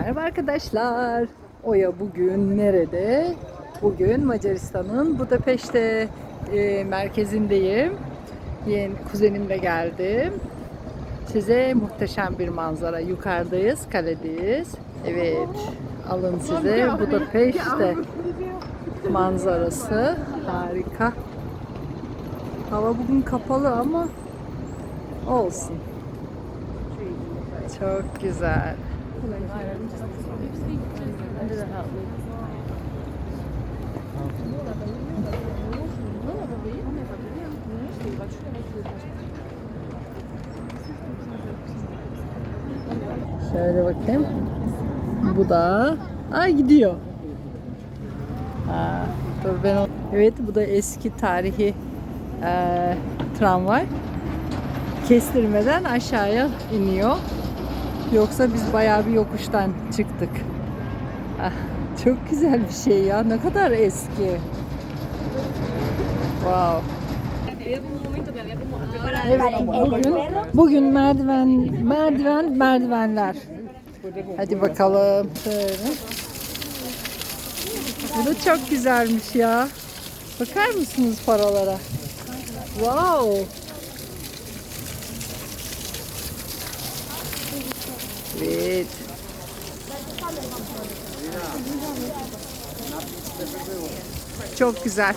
Merhaba arkadaşlar. Oya bugün nerede? Bugün Macaristan'ın Budapeşte e, merkezindeyim. Yeni kuzenimle geldim. Size muhteşem bir manzara. Yukarıdayız, kaledeyiz. Evet, alın size Budapeşte manzarası. Harika. Hava bugün kapalı ama olsun. Çok güzel. Şöyle bakayım. Bu da ay gidiyor. Ha, dur ben Evet bu da eski tarihi eee, tramvay. Kestirmeden aşağıya iniyor. Yoksa biz bayağı bir yokuştan çıktık. Ah, çok güzel bir şey ya. Ne kadar eski. Wow. Bugün, bugün merdiven, merdiven, merdivenler. Hadi bakalım. Şöyle. Bu da çok güzelmiş ya. Bakar mısınız paralara? Wow. Evet. Çok güzel.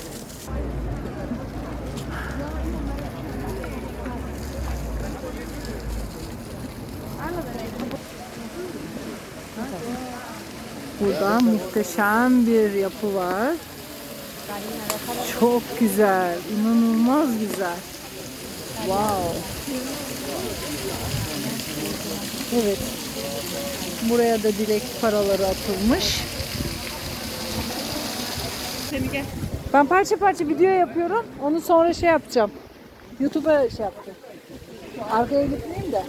Burada muhteşem bir yapı var. Çok güzel, inanılmaz güzel. Wow. Evet. Buraya da dilek paraları atılmış. Ben parça parça video yapıyorum. Onu sonra şey yapacağım. YouTube'a şey yapacağım. Arkaya gitmeyeyim de.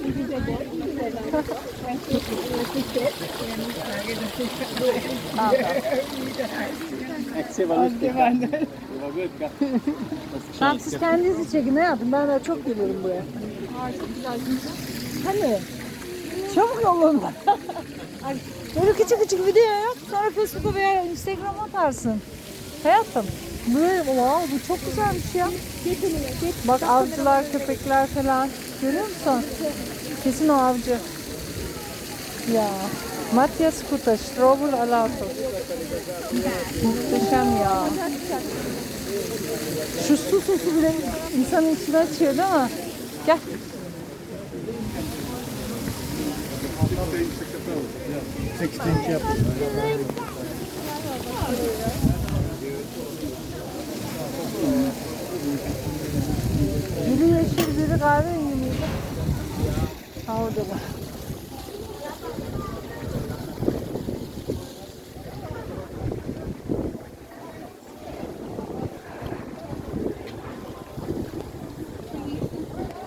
Tamam siz kendinizi çekin ne yapın? Ben de çok geliyorum buraya. Hani? Çabuk yollanın. Böyle küçük küçük video yap. Sonra Facebook'a veya Instagram'a atarsın. Hayatım. Böyle wow bu çok güzelmiş ya. Bak avcılar, köpekler falan. Görüyor musun? Kesin o avcı. Ya. Matias Kuta, Strobel Alato. Muhteşem ya. Şu su sesi bile insanın içine açıyor değil mi? Gel. Biri yeşil, biri kahverengi miydi? Ha orada bak.